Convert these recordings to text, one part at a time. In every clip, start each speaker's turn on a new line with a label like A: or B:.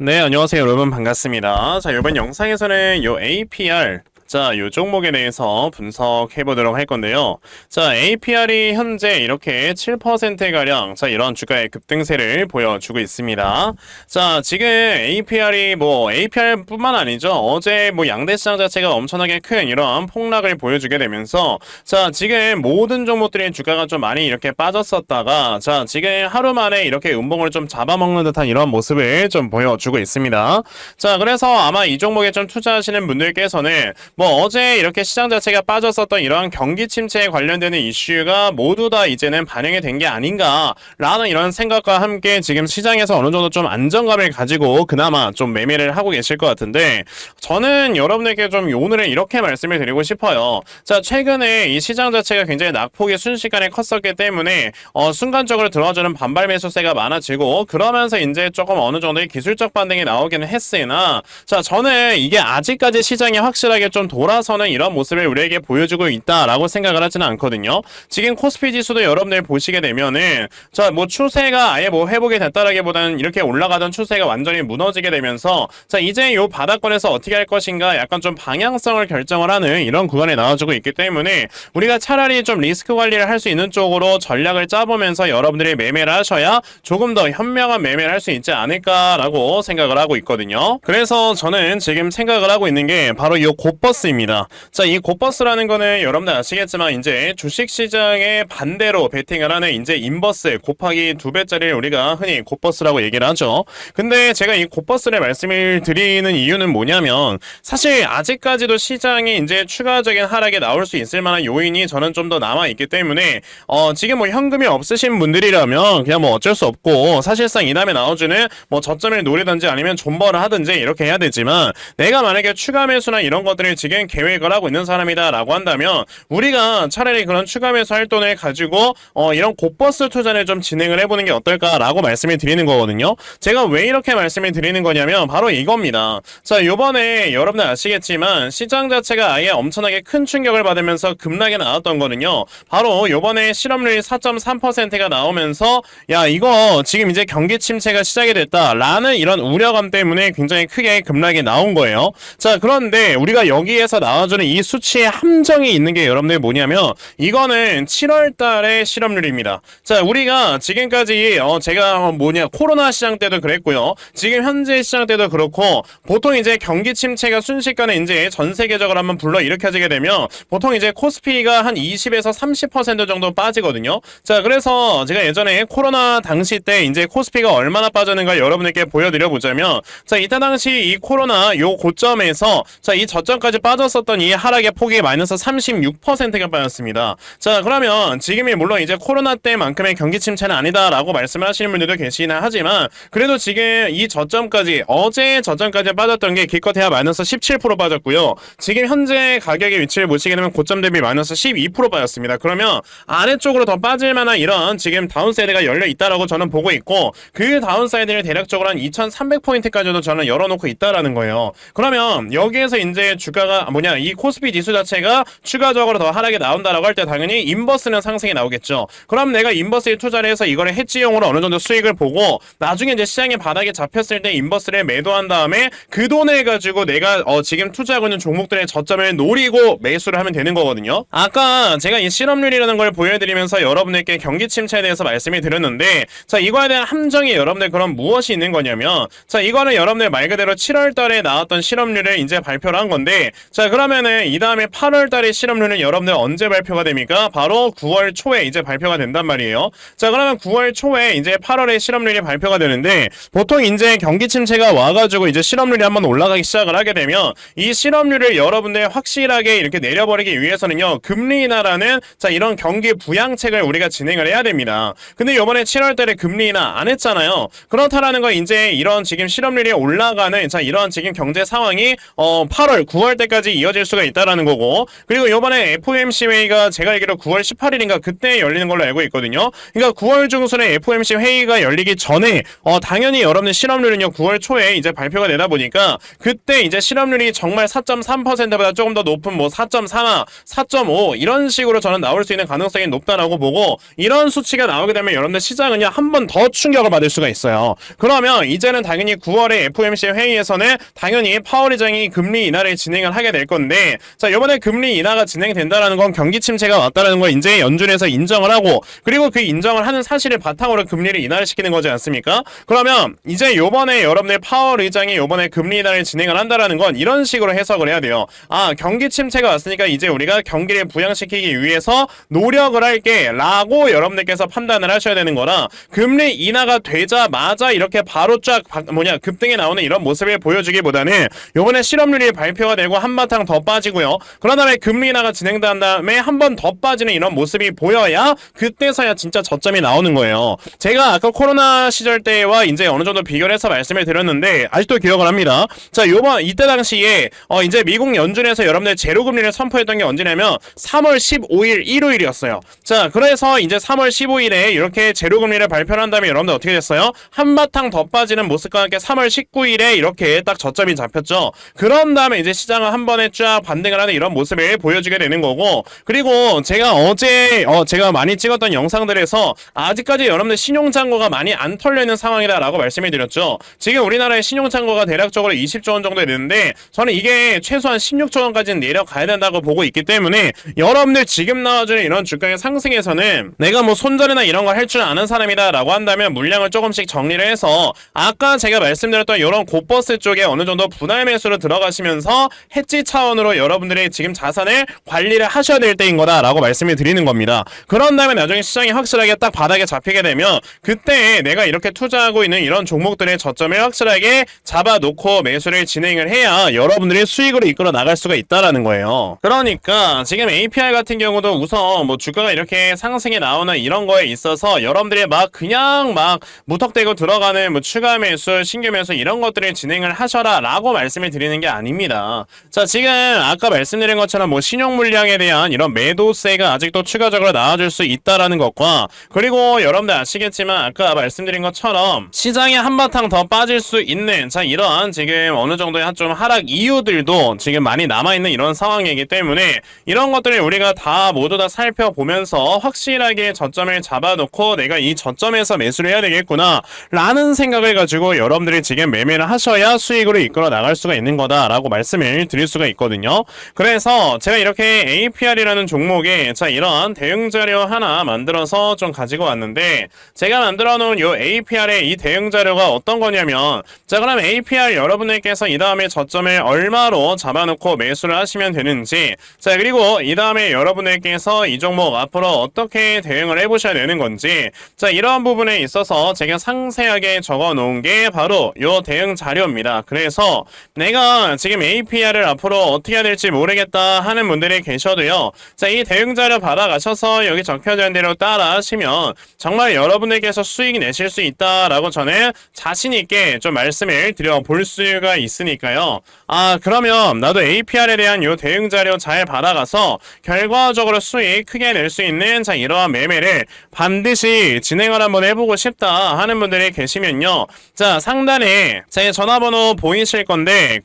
A: 네, 안녕하세요. 여러분 반갑습니다. 자, 이번 영상에서는 요 APR 자, 이 종목에 대해서 분석해 보도록 할 건데요. 자, APR이 현재 이렇게 7%가량, 자, 이런 주가의 급등세를 보여주고 있습니다. 자, 지금 APR이 뭐, APR 뿐만 아니죠. 어제 뭐 양대 시장 자체가 엄청나게 큰 이런 폭락을 보여주게 되면서, 자, 지금 모든 종목들의 주가가 좀 많이 이렇게 빠졌었다가, 자, 지금 하루 만에 이렇게 음봉을 좀 잡아먹는 듯한 이런 모습을 좀 보여주고 있습니다. 자, 그래서 아마 이 종목에 좀 투자하시는 분들께서는 뭐 어제 이렇게 시장 자체가 빠졌었던 이러한 경기 침체에 관련되는 이슈가 모두 다 이제는 반영이 된 게 아닌가라는 이런 생각과 함께 지금 시장에서 어느 정도 좀 안정감을 가지고 그나마 좀 매매를 하고 계실 것 같은데 저는 여러분에게 좀 오늘은 이렇게 말씀을 드리고 싶어요. 자, 최근에 이 시장 자체가 굉장히 낙폭이 순식간에 컸었기 때문에 어, 순간적으로 들어주는 반발 매수세가 많아지고 그러면서 이제 조금 어느 정도의 기술적 반등이 나오기는 했으나 자, 저는 이게 아직까지 시장이 확실하게 좀 돌아서는 이런 모습을 우리에게 보여주고 있다라고 생각을 하지는 않거든요. 지금 코스피 지수도 여러분들 보시게 되면은 자 뭐 추세가 아예 뭐 회복이 됐다라기보다는 이렇게 올라가던 추세가 완전히 무너지게 되면서 자 이제 요 바닥권에서 어떻게 할 것인가 약간 좀 방향성을 결정을 하는 이런 구간에 나와주고 있기 때문에 우리가 차라리 좀 리스크 관리를 할 수 있는 쪽으로 전략을 짜보면서 여러분들이 매매를 하셔야 조금 더 현명한 매매를 할 수 있지 않을까라고 생각을 하고 있거든요. 그래서 저는 지금 생각을 하고 있는 게 바로 이 곧버스 입니다. 자, 이 곧버스라는 거는 여러분들 아시겠지만 이제 주식 시장의 반대로 베팅을 하는 이제 인버스 곱하기 두 배짜리를 우리가 흔히 곧버스라고 얘기를 하죠. 근데 제가 이 곧버스를 말씀을 드리는 이유는 뭐냐면 사실 아직까지도 시장이 이제 추가적인 하락에 나올 수 있을 만한 요인이 저는 좀 더 남아 있기 때문에 어, 지금 뭐 현금이 없으신 분들이라면 그냥 뭐 어쩔 수 없고 사실상 이 다음에 나와주는 뭐 저점을 노리든지 아니면 존버를 하든지 이렇게 해야 되지만 내가 만약에 추가 매수나 이런 것들을 지금 계획을 하고 있는 사람이다라고 한다면 우리가 차라리 그런 추가 매수 할 돈을 가지고 어, 이런 곧버스 투자를 좀 진행을 해보는 게 어떨까라고 말씀을 드리는 거거든요. 제가 왜 이렇게 말씀을 드리는 거냐면 바로 이겁니다. 자, 요번에 여러분들 아시겠지만 시장 자체가 아예 엄청나게 큰 충격을 받으면서 급락이 나왔던 거는요. 바로 요번에 실업률이 4.3%가 나오면서 야, 이거 지금 이제 경기 침체가 시작이 됐다라는 이런 우려감 때문에 굉장히 크게 급락이 나온 거예요. 자, 그런데 우리가 여기 에서 나와주는 이 수치의 함정이 있는 게 여러분들 뭐냐면 이거는 7월 달의 실업률입니다. 자, 우리가 지금까지 어 제가 뭐냐 코로나 시장 때도 그랬고요. 지금 현재 시장 때도 그렇고 보통 이제 경기 침체가 순식간에 이제 전 세계적으로 한번 불러 일으켜지게 되면 보통 이제 코스피가 한 20에서 30% 정도 빠지거든요. 자, 그래서 제가 예전에 코로나 당시 때 이제 코스피가 얼마나 빠졌는가 여러분에게 보여드려 보자면 자, 이때 당시 이 코로나 요 고점에서 자, 이 저점까지 빠졌었던 이 하락의 폭이 마이너스 36%가 빠졌습니다. 자, 그러면 지금이 물론 이제 코로나 때만큼의 경기 침체는 아니다라고 말씀을 하시는 분들도 계시나 하지만 그래도 지금 이 저점까지 어제 저점까지 빠졌던 게 기껏해야 마이너스 17% 빠졌고요. 지금 현재 가격의 위치를 보시게 되면 고점 대비 마이너스 12% 빠졌습니다. 그러면 아래쪽으로 더 빠질 만한 이런 지금 다운사이드가 열려 있다라고 저는 보고 있고 그 다운사이드를 대략적으로 한 2,300포인트까지도 저는 열어놓고 있다라는 거예요. 그러면 여기에서 이제 주가가 뭐냐 이 코스피 지수 자체가 추가적으로 더 하락이 나온다라고 할 때 당연히 인버스는 상승이 나오겠죠. 그럼 내가 인버스에 투자를 해서 이거를 해지용으로 어느 정도 수익을 보고 나중에 이제 시장의 바닥에 잡혔을 때 인버스를 매도한 다음에 그 돈을 가지고 내가 어 지금 투자하고 있는 종목들의 저점을 노리고 매수를 하면 되는 거거든요. 아까 제가 이 실업률이라는 걸 보여드리면서 여러분들께 경기 침체에 대해서 말씀을 드렸는데 자 이거에 대한 함정이 여러분들 그럼 무엇이 있는 거냐면 자 이거는 여러분들 말 그대로 7월 달에 나왔던 실업률을 이제 발표를 한 건데 자 그러면은 이 다음에 8월 달의 실업률은 여러분들 언제 발표가 됩니까? 바로 9월 초에 이제 발표가 된단 말이에요. 자 그러면 9월 초에 이제 8월에 실업률이 발표가 되는데 보통 이제 경기 침체가 와가지고 이제 실업률이 한번 올라가기 시작을 하게 되면 이 실업률을 여러분들 확실하게 이렇게 내려버리기 위해서는요 금리 인하라는 자 이런 경기 부양책을 우리가 진행을 해야 됩니다. 근데 이번에 7월 달에 금리 인하 안 했잖아요. 그렇다라는 건 이제 이런 지금 실업률이 올라가는 자 이런 지금 경제 상황이 어 8월 9월 때까지 때까지 이어질 수가 있다라는 거고 그리고 요번에 FOMC 회의가 제가 알기로 9월 18일인가 그때 열리는 걸로 알고 있거든요. 그러니까 9월 중순에 FOMC 회의가 열리기 전에 어 당연히 여러분의 실업률은요 9월 초에 이제 발표가 되다 보니까 그때 이제 실업률이 정말 4.3%보다 조금 더 높은 뭐 4.3, 4.5 이런 식으로 저는 나올 수 있는 가능성이 높다라고 보고 이런 수치가 나오게 되면 여러분들 시장은요 한 번 더 충격을 받을 수가 있어요. 그러면 이제는 당연히 9월에 FOMC 회의에서는 당연히 파월 의장이 금리 인하를 진행을 하게 될 건데 자 이번에 금리 인하가 진행된다라는 건 경기 침체가 왔다라는 걸 이제 연준에서 인정을 하고 그리고 그 인정을 하는 사실을 바탕으로 금리를 인하를 시키는 거지 않습니까? 그러면 이제 요번에 여러분들 파월 의장이 요번에 금리 인하를 진행을 한다라는 건 이런 식으로 해석을 해야 돼요. 아 경기 침체가 왔으니까 이제 우리가 경기를 부양시키기 위해서 노력을 할게 라고 여러분들께서 판단을 하셔야 되는 거라 금리 인하가 되자마자 이렇게 바로 쫙 바- 뭐냐 급등에 나오는 이런 모습을 보여주기보다는 요번에 실업률이 발표가 되고 한 바탕 더 빠지고요. 그런 다음에 금리 인하가 진행된 다음에 한 번 더 빠지는 이런 모습이 보여야 그때서야 진짜 저점이 나오는 거예요. 제가 아까 코로나 시절 때와 이제 어느 정도 비교를 해서 말씀을 드렸는데 아직도 기억을 합니다. 자, 요번 이때 당시에 어 이제 미국 연준에서 여러분들 제로 금리를 선포했던 게 언제냐면 3월 15일 일요일이었어요. 자, 그래서 이제 3월 15일에 이렇게 제로 금리를 발표를 한 다음에 여러분들 어떻게 됐어요? 한바탕 더 빠지는 모습과 함께 3월 19일에 이렇게 딱 저점이 잡혔죠. 그런 다음에 이제 시장은 한 번에 쫙 반등을 하는 이런 모습을 보여주게 되는 거고 그리고 제가 어제 어 제가 많이 찍었던 영상들에서 아직까지 여러분들 신용잔고가 많이 안 털려 있는 상황이다라고 말씀을 드렸죠. 지금 우리나라의 신용잔고가 대략적으로 20조 원 정도 되는데 저는 이게 최소한 16조 원까지는 내려가야 된다고 보고 있기 때문에 여러분들 지금 나와주는 이런 주가의 상승에서는 내가 뭐 손절이나 이런 걸 할 줄 아는 사람이다라고 한다면 물량을 조금씩 정리를 해서 아까 제가 말씀드렸던 이런 고버스 쪽에 어느 정도 분할 매수로 들어가시면서 해지 차원으로 여러분들의 지금 자산을 관리를 하셔야 될 때인 거다라고 말씀을 드리는 겁니다. 그런 다음에 나중에 시장이 확실하게 딱 바닥에 잡히게 되면 그때 내가 이렇게 투자하고 있는 이런 종목들의 저점을 확실하게 잡아놓고 매수를 진행을 해야 여러분들의 수익으로 이끌어 나갈 수가 있다라는 거예요. 그러니까 지금 APR 같은 경우도 우선 뭐 주가가 이렇게 상승이 나오나 이런 거에 있어서 여러분들이 막 그냥 막 무턱대고 들어가는 뭐 추가 매수, 신규 매수 이런 것들을 진행을 하셔라 라고 말씀을 드리는 게 아닙니다. 자, 지금 아까 말씀드린 것처럼 뭐 신용 물량에 대한 이런 매도세가 아직도 추가적으로 나와줄 수 있다라는 것과 그리고 여러분들 아시겠지만 아까 말씀드린 것처럼 시장이 한바탕 더 빠질 수 있는 자 이러한 지금 어느 정도의 한좀 하락 이유들도 지금 많이 남아있는 이런 상황이기 때문에 이런 것들을 우리가 다 모두 다 살펴보면서 확실하게 저점을 잡아놓고 내가 이 저점에서 매수를 해야 되겠구나 라는 생각을 가지고 여러분들이 지금 매매를 하셔야 수익으로 이끌어 나갈 수가 있는 거다라고 말씀을 드릴 수가 있거든요. 그래서 제가 이렇게 APR이라는 종목에 자 이런 대응 자료 하나 만들어서 좀 가지고 왔는데 제가 만들어 놓은 요 APR의 이 대응 자료가 어떤 거냐면 자 그럼 APR 여러분들께서 이 다음에 저점을 얼마로 잡아놓고 매수를 하시면 되는지 자 그리고 이 다음에 여러분들께서 이 종목 앞으로 어떻게 대응을 해보셔야 되는 건지 자 이러한 부분에 있어서 제가 상세하게 적어 놓은 게 바로 요 대응 자료입니다. 그래서 내가 지금 APR을 앞으로 어떻게 해야 될지 모르겠다 하는 분들이 계셔도요. 자, 이 대응 자료 받아가셔서 여기 있는 대로 따라 하시면 정말 여러분들께서 수익 내실 수 있다라고 저는 자신 있게 좀 말씀을 드려 볼 수가 있으니까요. 아, 그러면 나도 APR에 대한 요 대응 자료 잘 받아가서 결과적으로 수익 크게 낼 수 있는 자, 이러한 매매를 반드시 진행을 한번 해보고 싶다 하는 분들이 계시면요. 자, 상단에 제 전화번호 보이실 건데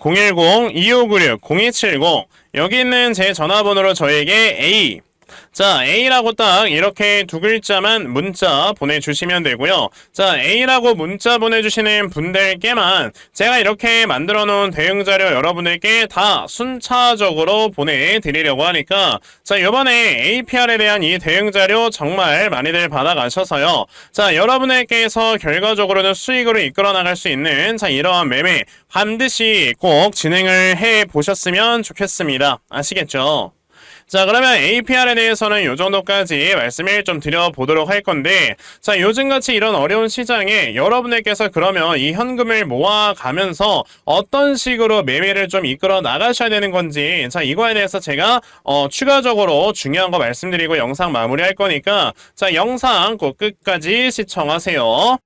A: 010-2596-0270 여기 있는 제 전화번호로 저에게 A 자, A라고 딱 이렇게 두 글자만 문자 보내주시면 되고요. 자, A라고 문자 보내주시는 분들께만 제가 이렇게 만들어 놓은 대응 자료 여러분들께 다 순차적으로 보내드리려고 하니까 자, 이번에 APR에 대한 이 대응 자료 정말 많이들 받아가셔서요. 자, 여러분들께서 결과적으로는 수익으로 이끌어 나갈 수 있는 자, 이러한 매매 반드시 꼭 진행을 해 보셨으면 좋겠습니다. 아시겠죠? 자 그러면 APR에 대해서는 요 정도까지 말씀을 좀 드려보도록 할 건데 자 요즘같이 이런 어려운 시장에 여러분들께서 그러면 이 현금을 모아가면서 어떤 식으로 매매를 좀 이끌어 나가셔야 되는 건지 자 이거에 대해서 제가 어 추가적으로 중요한 거 말씀드리고 영상 마무리할 거니까 자 영상 꼭 끝까지 시청하세요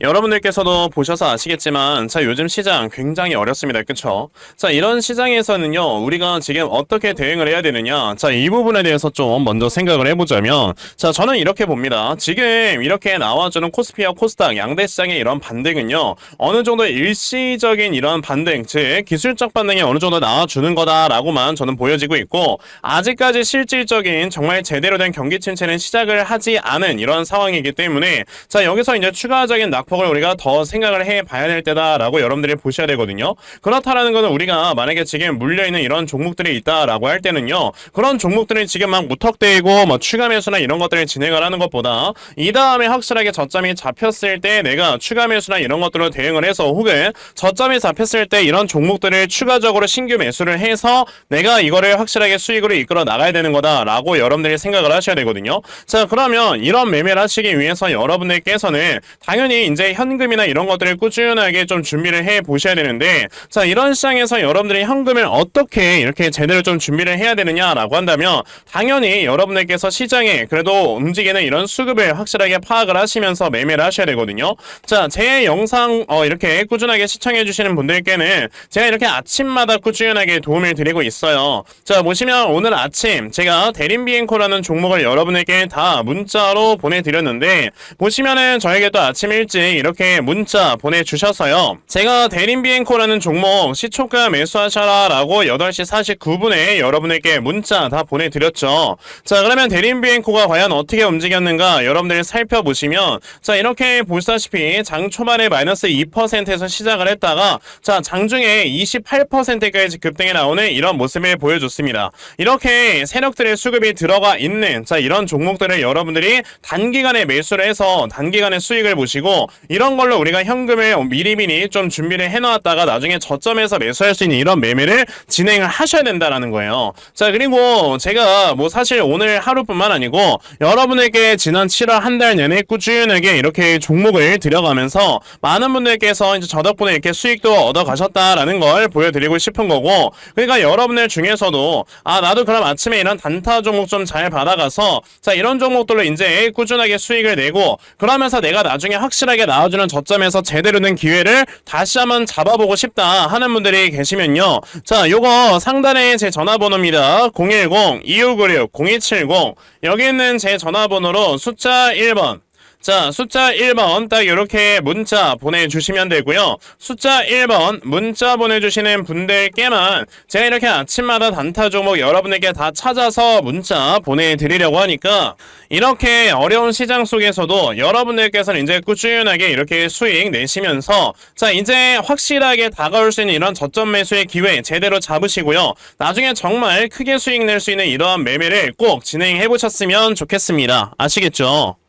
A: 여러분들께서도 보셔서 아시겠지만 자 요즘 시장 굉장히 어렵습니다. 그쵸? 자 이런 시장에서는요 우리가 지금 어떻게 대응을 해야 되느냐? 자 이 부분에 대해서 좀 먼저 생각을 해보자면 자 저는 이렇게 봅니다. 지금 이렇게 나와주는 코스피와 코스닥 양대 시장의 이런 반등은요 어느 정도 일시적인 이런 반등 즉 기술적 반등이 어느 정도 나와주는 거다라고만 저는 보여지고 있고 아직까지 실질적인 정말 제대로 된 경기 침체는 시작을 하지 않은 이런 상황이기 때문에 자 여기서 이제 추가적인 낙 폭을 우리가 더 생각을 해 봐야 될 때다라고 여러분들이 보셔야 되거든요 그렇다라는 거는 우리가 만약에 지금 물려있는 이런 종목들이 있다라고 할 때는요 그런 종목들이 지금 막 무턱대고 뭐 추가 매수나 이런 것들을 진행을 하는 것보다 이 다음에 확실하게 저점이 잡혔을 때 내가 추가 매수나 이런 것들로 대응을 해서 혹은 저점이 잡혔을 때 이런 종목들을 추가적으로 신규 매수를 해서 내가 이거를 확실하게 수익으로 이끌어 나가야 되는 거다라고 여러분들이 생각을 하셔야 되거든요. 자, 그러면 이런 매매를 하시기 위해서 여러분들께서는 당연히 이제 현금이나 이런 것들을 꾸준하게 좀 준비를 해 보셔야 되는데 자, 이런 시장에서 여러분들이 현금을 어떻게 이렇게 제대로 좀 준비를 해야 되느냐라고 한다면 당연히 여러분들께서 시장에 그래도 움직이는 이런 수급을 확실하게 파악을 하시면서 매매를 하셔야 되거든요. 자, 제 영상 어, 이렇게 꾸준하게 시청해 주시는 분들께는 제가 이렇게 아침마다 꾸준하게 도움을 드리고 있어요. 자, 보시면 오늘 아침 제가 대림 비행코라는 종목을 여러분에게 다 문자로 보내드렸는데 보시면은 저에게 또 아침 일찍 이렇게 문자 보내주셔서요. 제가 대림비행코라는 종목 시초가 매수하셔라 라고 8시 49분에 여러분에게 문자 다 보내드렸죠. 자, 그러면 대림비행코가 과연 어떻게 움직였는가 여러분들이 살펴보시면 자, 이렇게 보시다시피 장 초반에 마이너스 2%에서 시작을 했다가 자, 장중에 28%까지 급등해 나오는 이런 모습을 보여줬습니다. 이렇게 세력들의 수급이 들어가 있는 자, 이런 종목들을 여러분들이 단기간에 매수를 해서 단기간에 수익을 보시고 이런 걸로 우리가 현금을 미리미리 좀 준비를 해놓았다가 나중에 저점에서 매수할 수 있는 이런 매매를 진행을 하셔야 된다라는 거예요. 자, 그리고 제가 뭐 사실 오늘 하루뿐만 아니고 여러분에게 지난 7월 한 달 내내 꾸준하게 이렇게 종목을 들여가면서 많은 분들께서 이제 저 덕분에 이렇게 수익도 얻어 가셨다라는 걸 보여드리고 싶은 거고 그러니까 여러분들 중에서도 아 나도 그럼 아침에 이런 단타 종목 좀 잘 받아가서 자 이런 종목들로 이제 꾸준하게 수익을 내고 그러면서 내가 나중에 확실하게 나와주는 저점에서 제대로 된 기회를 다시 한번 잡아보고 싶다 하는 분들이 계시면요. 자 요거 상단에 제 전화번호입니다. 010-2596-0270 여기 있는 제 전화번호로 숫자 1번 자, 숫자 1번 딱 이렇게 문자 보내주시면 되고요. 숫자 1번 문자 보내주시는 분들께만 제가 이렇게 아침마다 단타 종목 여러분에게 다 찾아서 문자 보내드리려고 하니까 이렇게 어려운 시장 속에서도 여러분들께서는 이제 꾸준하게 이렇게 수익 내시면서 자, 이제 확실하게 다가올 수 있는 이런 저점 매수의 기회 제대로 잡으시고요. 나중에 정말 크게 수익 낼 수 있는 이러한 매매를 꼭 진행해 보셨으면 좋겠습니다. 아시겠죠?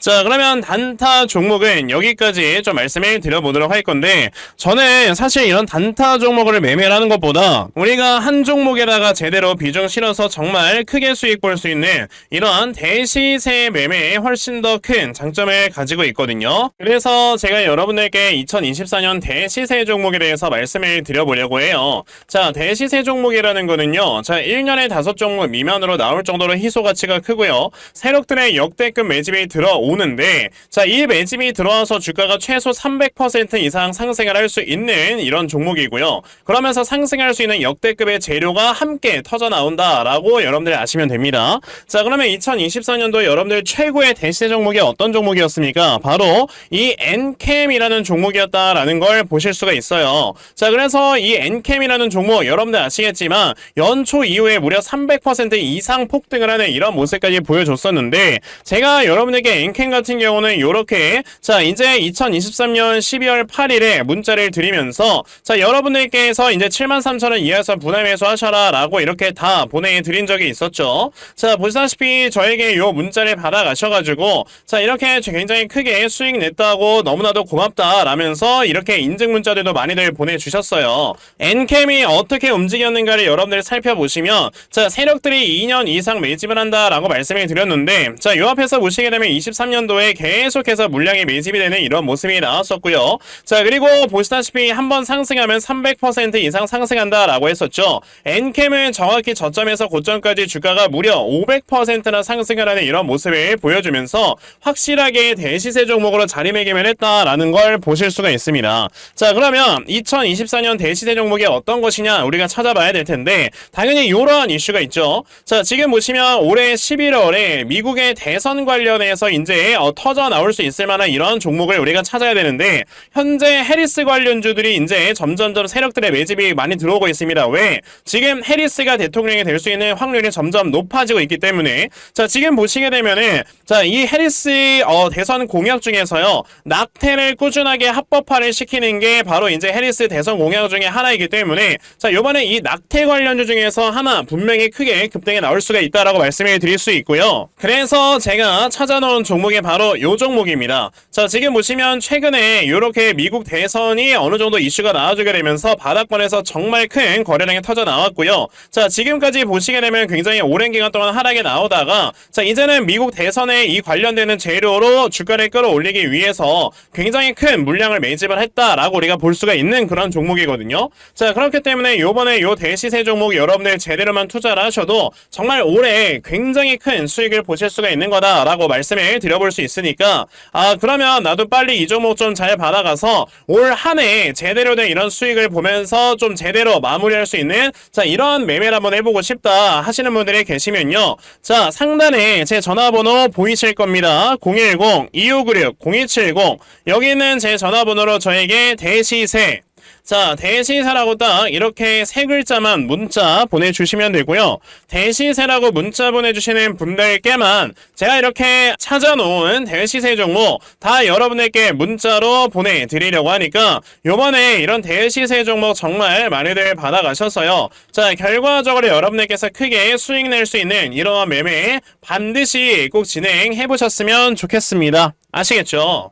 A: 자, 그러면 단타 종목은 여기까지 좀 말씀을 드려보도록 할 건데, 저는 사실 이런 단타 종목을 매매를 하는 것보다 우리가 한 종목에다가 제대로 비중 실어서 정말 크게 수익 볼 수 있는 이러한 대시세 매매에 훨씬 더 큰 장점을 가지고 있거든요. 그래서 제가 여러분들께 2024년 대시세 종목에 대해서 말씀을 드려보려고 해요. 자, 대시세 종목이라는 거는요, 자, 1년에 다섯 종목 미만으로 나올 정도로 희소 가치가 크고요. 세력들의 역대급 매집이 들어오 는데, 자, 이 매집이 들어와서 주가가 최소 300% 이상 상승을 할 수 있는 이런 종목이고요. 그러면서 상승할 수 있는 역대급의 재료가 함께 터져 나온다라고 여러분들이 아시면 됩니다. 자, 그러면 2024년도 여러분들 최고의 대시세 종목이 어떤 종목이었습니까? 바로 이 엔캠이라는 종목이었다라는 걸 보실 수가 있어요. 자, 그래서 이 엔캠이라는 종목 여러분들 아시겠지만 연초 이후에 무려 300% 이상 폭등을 하는 이런 모습까지 보여줬었는데 제가 여러분에게 엔캠 같은 경우는 이렇게 자, 이제 2023년 12월 8일에 문자를 드리면서 자, 여러분들께서 이제 73,000원 이하에서 분할 매수하셔라 라고 이렇게 다 보내드린 적이 있었죠. 자, 보시다시피 저에게 요 문자를 받아가셔가지고 자, 이렇게 굉장히 크게 수익 냈다고 너무나도 고맙다 라면서 이렇게 인증 문자들도 많이들 보내주셨어요. 엔캠이 어떻게 움직였는가를 여러분들이 살펴보시면 자, 세력들이 2년 이상 매집을 한다라고 말씀을 드렸는데 자, 요 앞에서 보시게 되면 23년 2023년도에 계속해서 물량이 매집이 되는 이런 모습이 나왔었고요. 자, 그리고 보시다시피 한 번 상승하면 300% 이상 상승한다라고 했었죠. 엔캠은 정확히 저점에서 고점까지 주가가 무려 500%나 상승을 하는 이런 모습을 보여주면서 확실하게 대시세 종목으로 자리매김을 했다라는 걸 보실 수가 있습니다. 자, 그러면 2024년 대시세 종목이 어떤 것이냐 우리가 찾아봐야 될 텐데 당연히 이러한 이슈가 있죠. 자, 지금 보시면 올해 11월에 미국의 대선 관련해서 이제 어, 터져 나올 수 있을 만한 이런 종목을 우리가 찾아야 되는데 현재 해리스 관련주들이 이제 점점점 세력들의 매집이 많이 들어오고 있습니다. 왜? 지금 해리스가 대통령이 될 수 있는 확률이 점점 높아지고 있기 때문에 자, 지금 보시게 되면은 자, 이 해리스 어, 대선 공약 중에서요. 낙태를 꾸준하게 합법화를 시키는 게 바로 이제 해리스 대선 공약 중에 하나이기 때문에 자, 요번에 이 낙태 관련주 중에서 하나 분명히 크게 급등에 나올 수가 있다라고 말씀을 드릴 수 있고요. 그래서 제가 찾아놓은 종목 이 바로 요 종목입니다. 자, 지금 보시면 최근에 이렇게 미국 대선이 어느 정도 이슈가 나와주게 되면서 바닥권에서 정말 큰 거래량이 터져 나왔고요. 자, 지금까지 보시게 되면 굉장히 오랜 기간 동안 하락이 나오다가 자, 이제는 미국 대선에 이 관련되는 재료로 주가를 끌어올리기 위해서 굉장히 큰 물량을 매집을 했다라고 우리가 볼 수가 있는 그런 종목이거든요. 자, 그렇기 때문에 요번에 요 대시세 종목 여러분들 제대로만 투자를 하셔도 정말 올해 굉장히 큰 수익을 보실 수가 있는 거다라고 말씀을 드려 볼 수 있으니까 아, 그러면 나도 빨리 이 종목 좀 잘 받아가서 올 한 해 제대로 된 이런 수익을 보면서 좀 제대로 마무리할 수 있는 자, 이런 매매를 한번 해보고 싶다 하시는 분들이 계시면요. 자, 상단에 제 전화번호 보이실 겁니다. 010-2596-0270 여기는 제 전화번호로 저에게 대시세 자, 대시세라고 딱 이렇게 세 글자만 문자 보내주시면 되고요. 대시세라고 문자 보내주시는 분들께만 제가 이렇게 찾아놓은 대시세 종목 다 여러분에게 문자로 보내드리려고 하니까 요번에 이런 대시세 종목 정말 많이들 받아가셨어요. 자, 결과적으로 여러분들께서 크게 수익 낼 수 있는 이러한 매매 반드시 꼭 진행해 보셨으면 좋겠습니다. 아시겠죠?